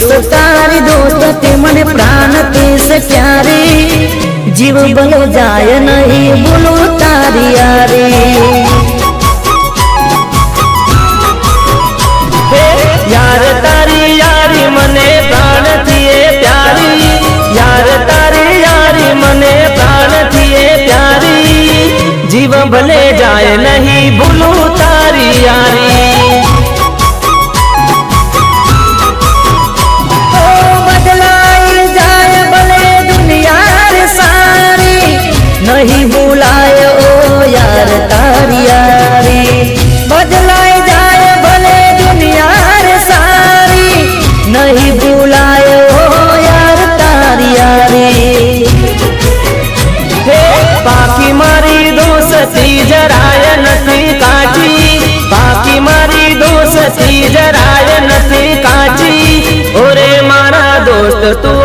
દોસ્ત તારી દોસ્ત તે મને પ્રાણ કેસ ક્યારે? જીવ ભલો જાય નહીં બોલો તારી યારે. યાર, તારી યારી મને પ્રાણથી એ પ્યારી. યાર, તારી યારી મને જીવ ભલે જાય નહીં, ભૂલું todo